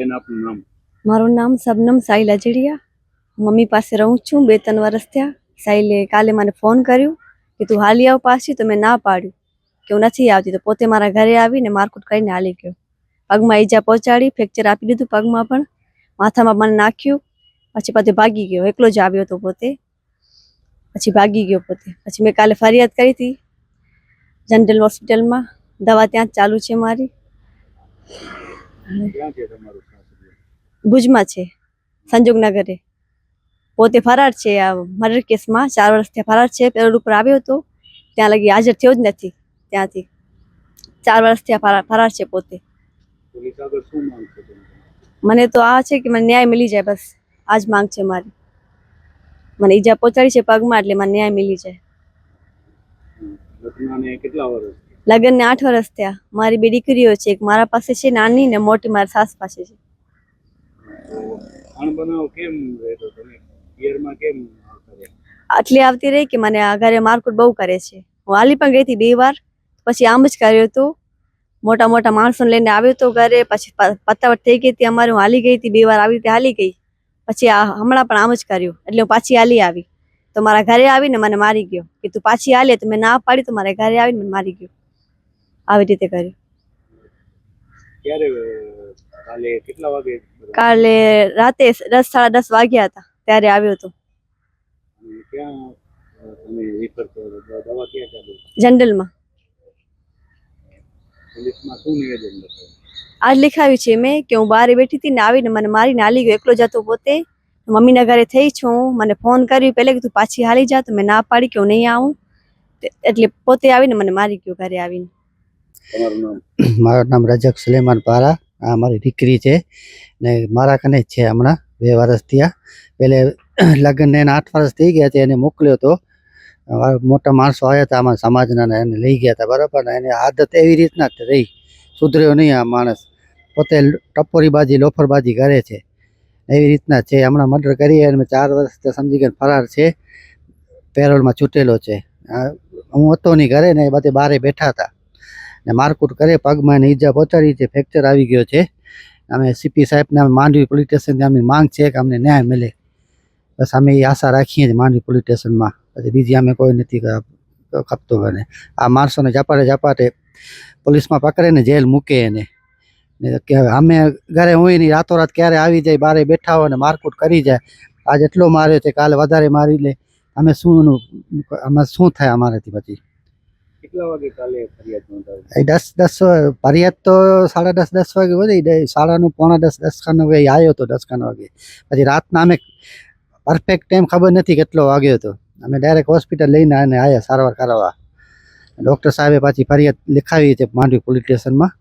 બેન આપનું નામ? મારું નામ શબનમ સાહિલ અજડિયા મમ્મી પાસે રહું છું બે ત્રણ વર્ષ થયા. સાહિલે કાલે મને ફોન કર્યો કે તું હાલી આવ પાછી તો મેં ના પાડ્યું. કે હું નથી આવતી તો પોતે મારા ઘરે આવીને મારકુટ કરીને હાલી ગયો. પગમાં ઈજા પહોંચાડી ફ્રેક્ચર આપી દીધું પગમાં પણ. માથામાં મને નાખ્યું પછી પોતે ભાગી ગયો. એકલો જ આવ્યો હતો પોતે. પછી ભાગી ગયો પોતે. પછી મેં કાલે ફરિયાદ કરી હતી જનરલ હોસ્પિટલમાં. દવા ત્યાં જ ચાલુ છે મારી ક્યાં છે તમારું સાસરિયું? ભુજમાં છે સંજોગનગરે. પોતે ફરાર છે આ મર્ડર કેસમાં ચાર વર્ષથી ફરાર છે પેરોલ ઉપર આવ્યો હતો. ત્યાં લગી હાજર થયો જ નથી ત્યાંથી. ચાર વર્ષથી આ ફરાર ફરાર છે પોતે? મને તો આ છે કે મને ન્યાય મળી જાય બસ. આ જ માંગ છે મારી. મને ઈજા પહોંચાડી છે પગમાં એટલે મને ન્યાય મળી જાય. લગ્નને આઠ વર્ષ થયા. મારી બે દીકરીઓ છે એક મારા પાસે છે નાની ને મોટી મારી સાસ પાસે છે. આટલી આવતી રહી કે મને આ ઘરે મારકુટ બહુ કરે છે. હું હાલી પણ ગઈ હતી બે વાર, પછી આમ જ કર્યો હતો. મોટા મોટા માણસોને લઈને આવ્યો હતો ઘરે, પછી પતાવટ થઈ ગઈ હતી અમારે, હું હાલી ગઈ હતી, બે વાર આવી રીતે હાલી ગઈ. પછી આ હમણાં પણ આમ જ કર્યું, એટલે હું પાછી હાલી આવી. તો મારા ઘરે આવીને મને મારી ગયો. કે તું પાછી હાલે તો મેં ના પાડી તો મારા ઘરે આવીને મને મારી ગયો. આવી રીતે કર્યું. ક્યારે કાલે કેટલા વાગે કાલે રાતે દસ સાડા દસ વાગ્યા હતા ત્યારે આવ્યો હતો? જનરલમાં આજ લખાવ્યું છે મેં કે હું બહાર બેઠી હતી ને આવીને મને મારીને હાલી ગયો એકલો જતો પોતે. મમ્મીના ઘરે થઈ છું મને ફોન કર્યું પહેલે કે તું પાછી હાલી જા તો મેં ના પાડી કે હું નહીં આવું. એટલે પોતે આવીને મને મારી ગયો ઘરે આવીને. તમારું મારું નામ રજક સુલેમાન પારા. આ મારી દીકરી છે ને મારા કને જ છે હમણાં બે વર્ષ થયા. પહેલે લગ્નને એના આઠ વર્ષ થઈ ગયા છે, એને મોકલ્યો હતો મોટા માણસો આવ્યા હતા આમાં સમાજના એને લઈ ગયા હતા, બરાબર? ને એની આદત એવી રીતના જ રહી. સુધર્યો નહીં આ માણસ. પોતે ટપોરીબાજી, લોફરબાજી કરે છે. એવી રીતના છે. હમણાં મર્ડર કરી અને ચાર વર્ષ સમજી ગયા ફરાર છે. પેરોલમાં છૂટેલો છે. હું હતો નહીં ઘરે ને એ બધે બારે બેઠા હતા. ને મારકુટ કરે, પગમાં એને ઈજા પહોંચાડી છે ફ્રેક્ચર આવી ગયો છે. અમે સીપી સાહેબને અમે માંડવી પોલીસ સ્ટેશનની અમે માંગ છે કે અમને ન્યાય મળે. બસ અમે એ આશા રાખીએ છીએ માંડવી પોલીસ સ્ટેશનમાં પછી બીજી અમે કોઈ નથી ખપતો બને. આ માણસોને ઝાપાટે ઝાપાટે પોલીસમાં પકડે ને જેલ મૂકે એને. કે અમે ઘરે હોય નહીં, રાતોરાત ક્યારે આવી જાય, બારે બેઠા હોય ને મારકુટ કરી જાય. આજ એટલો માર્યો છે કાલે વધારે મારી લે. અમે શું અમે શું થાય અમારાથી પછી? ફરિયાદ તો સાડા દસ દસ વાગે વધી સાડાનું પોણા દસ દસ ખાનો વાગે આવ્યો હતો દસ ખાન વાગે. પછી રાતના અમે પરફેક્ટ ટાઈમ ખબર નથી કેટલો વાગ્યો હતો. અમે ડાયરેક્ટ હોસ્પિટલ લઈને અને આવ્યા સારવાર કરાવવા. ડૉક્ટર સાહેબે પાછી ફરિયાદ લખાવી છે માંડવી પોલીસ સ્ટેશનમાં